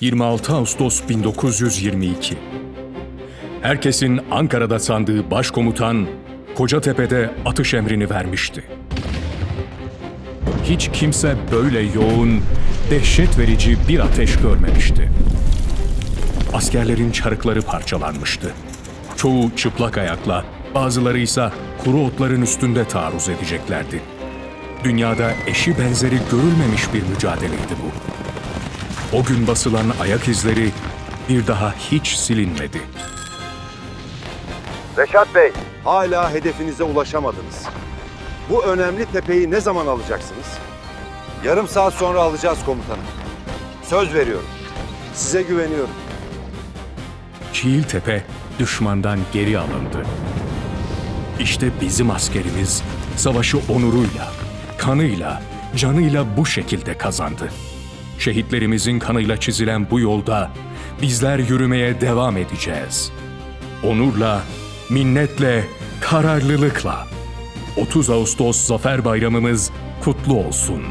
26 Ağustos 1922. Herkesin Ankara'da sandığı başkomutan Kocatepe'de atış emrini vermişti. Hiç kimse böyle yoğun, dehşet verici bir ateş görmemişti. Askerlerin çarıkları parçalanmıştı. Çoğu çıplak ayakla, bazıları ise kuru otların üstünde taarruz edeceklerdi. Dünyada eşi benzeri görülmemiş bir mücadeleydi bu. O gün basılan ayak izleri bir daha hiç silinmedi. Reşat Bey, hala hedefinize ulaşamadınız. Bu önemli tepeyi ne zaman alacaksınız? Yarım saat sonra alacağız komutanım. Söz veriyorum. Size güveniyorum. Çiğiltepe düşmandan geri alındı. İşte bizim askerimiz savaşı onuruyla, kanıyla, canıyla bu şekilde kazandı. Şehitlerimizin kanıyla çizilen bu yolda bizler yürümeye devam edeceğiz. Onurla, minnetle, kararlılıkla. 30 Ağustos Zafer Bayramımız kutlu olsun.